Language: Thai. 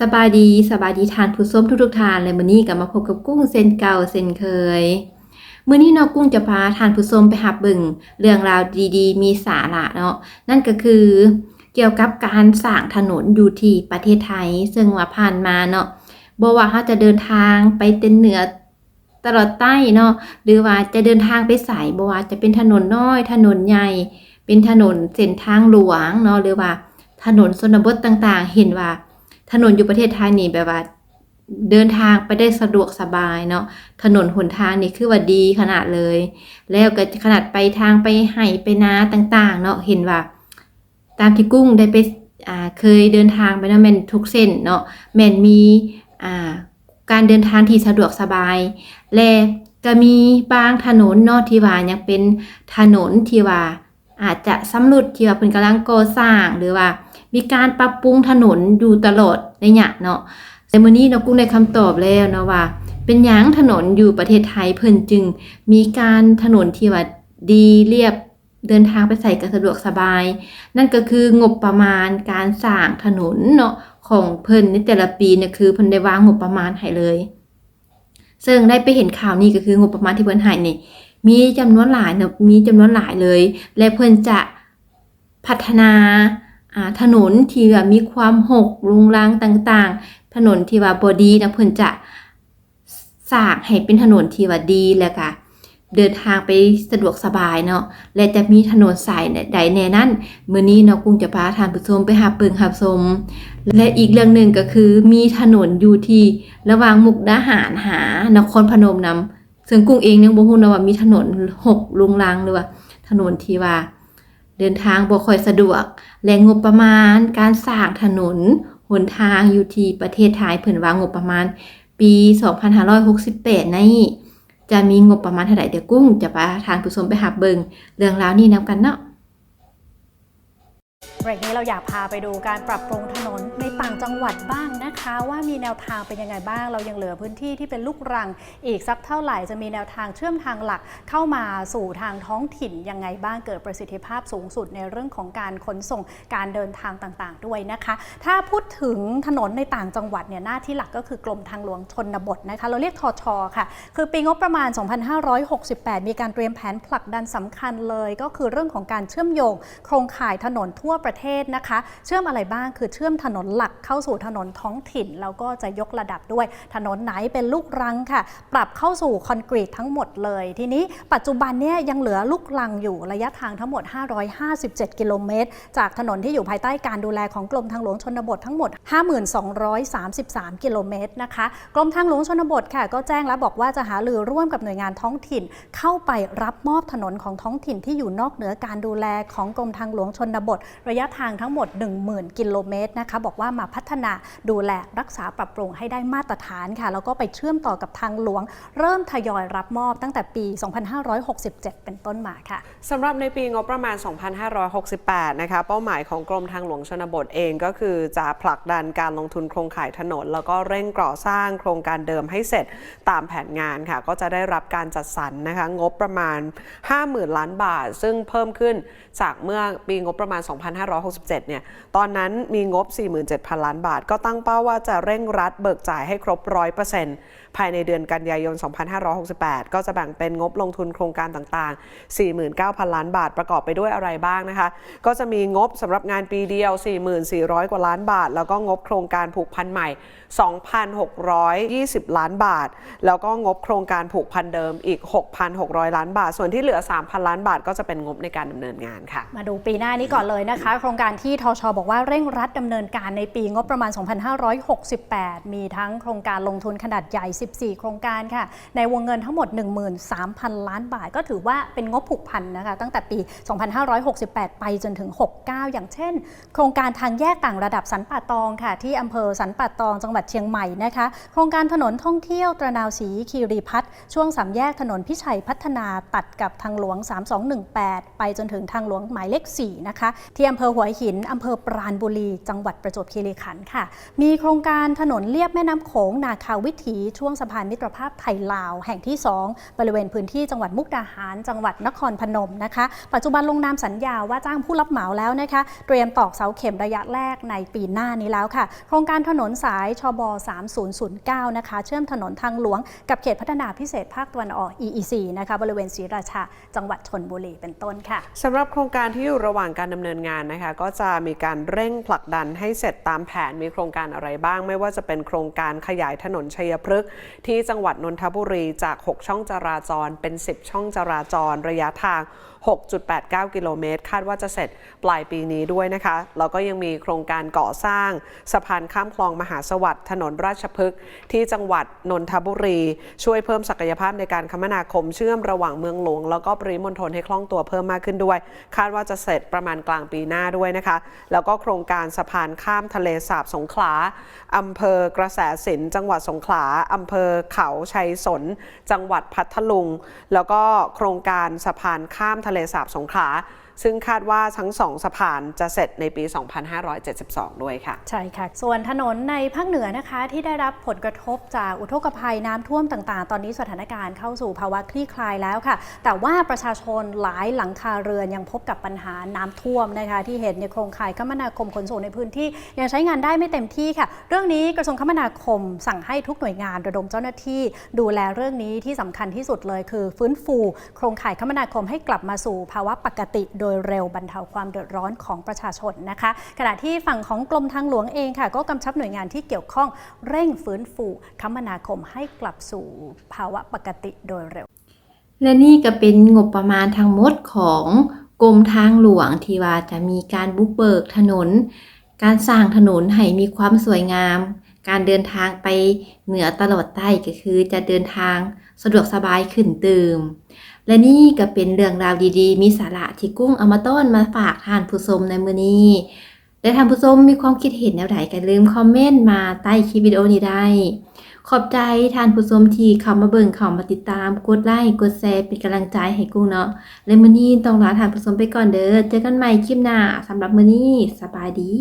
สบายดีสบายดีทานผู้ส้มทุกๆทานเลยมื้อนี้ก็มาพบกับกุ้งเส้นเก่าเส้นเคยมื้อนี้เนาะกุ้งจะพาทานผู้ส้มไปหับเบิ่งเรื่องราวดีๆ มีสาระเนาะนั่นก็คือเกี่ยวกับการสร้างถนนอยู่ที่ประเทศไทย ซึ่งว่าผ่านมาเนาะบ่ว่าเราจะเดินทางไปเต็นเหนือตลอดใต้เนาะหรือว่าจะเดินทางไปสายบ่ว่าจะเป็นถนนน้อย ถนนใหญ่ เป็นถนนเส้นทางหลวงเนาะหรือว่าถนนชนบทต่างๆ เห็นว่า ถนนอยู่ประเทศไทยนี่แบบว่า เดินทางไปได้สะดวกสบายเนาะถนนหนทางนี่คือว่าดีขนาดเลย แล้วก็ขนาดไปทางไปไห่ไปนาต่างๆ เนาะเห็นว่า ตามที่กุ้งได้ไปอ่าเคยเดินทางไปเนาะแมนทุกเส้นเนาะแมนมีอ่าการเดินทางที่สะดวกสบาย และก็มีบางถนนเนาะที่ว่ายังเป็นถนนที่ว่าอาจจะสำรุดที่ว่าเพิ่นกำลังก่อสร้างหรือว่า มีการปรับปรุงถนนอยู่ตลอดในหยะเนาะแต่มื้อนี้เนาะกุ้งได้คำตอบแล้วเนาะว่า เป็นหยังถนนอยู่ประเทศไทยเพิ่นจึง มีการถนนที่ว่าดีเรียบเดินทางไปใส่ก็สะดวกสบาย นั่นก็คืองบประมาณการสร้างถนนเนาะของเพิ่นในแต่ละปีเนี่ยคือเพิ่นได้วางงบประมาณให้เลย ซึ่งได้ไปเห็นข่าวนี้ก็คืองบประมาณที่เพิ่นให้นี่มีจำนวนหลายเนาะมีจำนวนหลายเลย และเพิ่นจะพัฒนา ถนนที่ว่ามีความหกรุงรังต่างๆ ถนนที่ว่าบ่ดีนะเพิ่อนจะสร้างให้เป็นถนนที่ว่าดีแล้วก็เดินทางไปสะดวกสบายเนาะและจะมีถนนสายใดแน่นั้นเมื้อนี้เนาะกุ้งจะพาท่านผู้ชมไปหาเปิงหาชมและอีกเรื่องหนึ่งก็คือมีถนนอยู่ที่ระหว่างมุกดาหารหานครพนมนำซึ่งกุ้งเองยังบ่ฮู้นะว่ามีถนนหกลุงรังหรือว่าถนนที่ว่า เดินทางบ่ค่อยสะดวก และงบประมาณการสร้างถนนหนทางอยู่ที่ประเทศไทยเพิ่นว่างบประมาณ ปี 2568นี้จะมีงบประมาณเท่าไหร่เดี๋ยวกุ้ง จะพาทางผู้ชมไปหาเบิงเรื่องราวนี้นํกันเนาะเบรกนี้เราอยากพาไปดูการปรับปรุงถนน ในต่างจังหวัดบ้างนะคะ ว่ามีแนวทางเป็นยังไงบ้าง เรายังเหลือพื้นที่ที่เป็นลูกรัง อีกสักเท่าไหร่จะมีแนวทางเชื่อมทางหลักเข้ามาสู่ทางท้องถิ่นยังไงบ้างเกิดประสิทธิภาพสูงสุดในเรื่องของการขนส่งการเดินทางต่างๆ ด้วยนะคะ ถ้าพูดถึงถนนในต่างจังหวัดเนี่ยหน้าที่หลักก็คือกรมทางหลวงชนบทนะคะ เราเรียกทชค่ะ คือปีงบประมาณ 2568 มีการเตรียมแผนผลักดันสำคัญเลย ก็คือเรื่องของการเชื่อมโยง โครงข่ายถนนทั่วประเทศนะคะ เชื่อมอะไรบ้างคือเชื่อมถนนหลักเข้าสู่ถนนท้องถิ่น แล้วก็จะยกระดับด้วยถนนไหนเป็นลูกรังค่ะ ปรับเข้าสู่คอนกรีตทั้งหมดเลย ทีนี้ปัจจุบันเนี่ยยังเหลือลูกรังอยู่ระยะทางทั้งหมด 557 กิโลเมตร จากถนนที่อยู่ภายใต้การดูแลของกรมทางหลวงชนบททั้งหมด 5233 กิโลเมตรนะคะกรมทางหลวงชนบทค่ะก็แจ้งแล้วบอกว่าจะหารือร่วมกับหน่วยงานท้องถิ่น เข้าไปรับมอบถนนของท้องถิ่นที่อยู่นอกเหนือการดูแลของกรมทางหลวงชนบท ระยะทางทั้งหมด 10,000 กิโลเมตรนะคะบอกว่าว่ามาพัฒนาดูแลรักษาปรับปรุงให้ได้มาตรฐานค่ะ แล้วก็ไปเชื่อมต่อกับทางหลวง เริ่มทยอยรับมอบตั้งแต่ปี 2567 เป็นต้นมาค่ะสำหรับในปีงบประมาณ 2568 นะคะ เป้าหมายของกรมทางหลวงชนบทเองก็คือจะผลักดันการลงทุนโครงข่ายถนน แล้วก็เร่งก่อสร้างโครงการเดิมให้เสร็จตามแผนงานค่ะ ก็จะได้รับการจัดสรรนะคะ งบประมาณ 50,000 ล้านบาท ซึ่งเพิ่มขึ้นจากเมื่อปีงบประมาณ 2567 เนี่ย ตอนนั้นมีงบ 47 7,000 ล้านบาท ก็ตั้งเป้าว่าจะเร่งรัดเบิกจ่ายให้ครบ 100%ภายในเดือนกันยายน 2568 ก็จะแบ่งเป็นงบลงทุนโครงการต่างๆ 49,000 ล้านบาทประกอบไปด้วยอะไรบ้างนะคะ ก็จะมีงบสำหรับงานปีเดียว 4,400 กว่าล้านบาท แล้วก็งบโครงการผูกพันใหม่ 2,620 ล้านบาท แล้วก็งบโครงการผูกพันเดิมอีก 6,600 ล้านบาท ส่วนที่เหลือ 3,000 ล้านบาท ก็จะเป็นงบในการดำเนินงานค่ะ มาดูปีหน้านี้ก่อนเลยนะคะ โครงการที่ทชบอกว่าเร่งรัดดำเนินการในปีงบประมาณ 2568 มีทั้งโครงการลงทุนขนาดใหญ่ 14 โครงการค่ะ ในวงเงินทั้งหมด 13,000 ล้านบาท ก็ถือว่าเป็นงบผูกพันนะคะ ตั้งแต่ปี 2568 ไปจนถึง 69 อย่างเช่น โครงการทางแยกต่างระดับสันป่าตองค่ะ ที่อำเภอสันป่าตองจังหวัดเชียงใหม่นะคะ โครงการถนนท่องเที่ยวตระนาวศรีคีรีพัฒน์ช่วงสามแยกถนนพิชัยพัฒนาตัดกับทางหลวง 3218 ไปจนถึงทางหลวงหมายเลข4นะคะที่อำเภอหัวหินอำเภอปราณบุรีจังหวัดประจวบคีรีขันธ์ค่ะ มีโครงการถนนเลียบแม่น้ำโขงนาคาวิถีช่วงสะพานมิตรภาพไทยลาว แห่งที่ 2 บริเวณพื้นที่จังหวัดมุกดาหาร จังหวัดนครพนมนะคะ ปัจจุบันลงนามสัญญาว่าจ้างผู้รับเหมาแล้วนะคะ เตรียมตอกเสาเข็มระยะแรกในปีหน้านี้แล้วค่ะ โครงการถนนสายชบ 3009 นะคะ เชื่อมถนนทางหลวงกับเขตพัฒนาพิเศษภาคตะวันออก EEC นะคะบริเวณศรีราชาจังหวัดชนบุรีเป็นต้นค่ะสำหรับโครงการที่อยู่ระหว่างการดำเนินงานนะคะ ก็จะมีการเร่งผลักดันให้เสร็จตามแผนมีโครงการอะไรบ้าง ไม่ว่าจะเป็นโครงการขยายถนนชัยพฤกษ์ที่จังหวัดนนทบุรีจาก 6 ช่องจราจรเป็น 10 ช่องจราจรระยะทาง 6.89 กิโลเมตร คาดว่าจะเสร็จปลายปีนี้ด้วยนะคะแล้วก็ยังมีโครงการก่อสร้างสะพานข้ามคลองมหาสวัสดิ์ถนนราชพฤกษ์ที่จังหวัดนนทบุรี ช่วยเพิ่มศักยภาพในการคมนาคมเชื่อมระหว่างเมืองหลวง แล้วก็ปริมณฑลให้คล่องตัวเพิ่มมากขึ้นด้วย คาดว่าจะเสร็จประมาณกลางปีหน้าด้วยนะคะ แล้วก็โครงการสะพานข้ามทะเลสาบสงขลาอำเภอกระแสสินจังหวัดสงขลาอำเภอเขาชัยสน จังหวัดพัทลุง แล้วก็โครงการสะพานข้ามทะเลสาบสงขลา ซึ่งคาดว่าทั้งสองสะพานจะเสร็จในปี 2572 ด้วยค่ะ ใช่ค่ะ ส่วนถนนในภาคเหนือนะคะที่ได้รับผลกระทบจากอุทกภัยน้ำท่วมต่างๆ ตอนนี้สถานการณ์เข้าสู่ภาวะคลี่คลายแล้วค่ะ แต่ว่าประชาชนหลายหลังคาเรือนยังพบกับปัญหาน้ำท่วมนะคะ ที่เห็นในโครงข่ายคมนาคมขนส่งในพื้นที่ ยังใช้งานได้ไม่เต็มที่ค่ะ เรื่องนี้กระทรวงคมนาคม สั่งให้ทุกหน่วยงานระดมเจ้าหน้าที่ ดูแลเรื่องนี้ที่สำคัญที่สุดเลยคือ ฟื้นฟู โครงข่ายคมนาคมให้กลับมาสู่ภาวะปกติโดดยเร็วบรรเทาความเดือดร้อนของประชาชนนะคะ ขณะที่ฝั่งของกรมทางหลวงเองค่ะ ก็กำชับหน่วยงานที่เกี่ยวข้องเร่งฟื้นฟูคมนาคมให้กลับสู่ภาวะปกติโดยเร็ว และนี่ก็เป็นงบประมาณทั้งหมดของกรมทางหลวงที่ว่าจะมีการบุกเบิกถนน การสร้างถนนให้มีความสวยงาม การเดินทางไปเหนือตลอดใต้ก็คือจะเดินทางสะดวกสบายขึ้นเติม และนี่ก็เป็นเรื่องราวดีๆ มีสาระที่กุ้งเอามาต้อนมาฝากท่านผู้ชมในมือนี้ และท่านผู้ชมมีความคิดเห็นแนวใดก็ลืมคอมเมนต์มาใต้คลิปวิดีโอนี้ได้ ขอบใจท่านผู้ชมที่เข้ามาเบิ่งเข้ามาติดตาม กดไลค์กดแชร์เป็นกำลังใจให้กุ้งเนาะ และมื้อนี้ต้องลาท่านผู้ชมไปก่อนเด้อ เจอกันใหม่คลิปหน้าสำหรับมื้อนี้สบายดี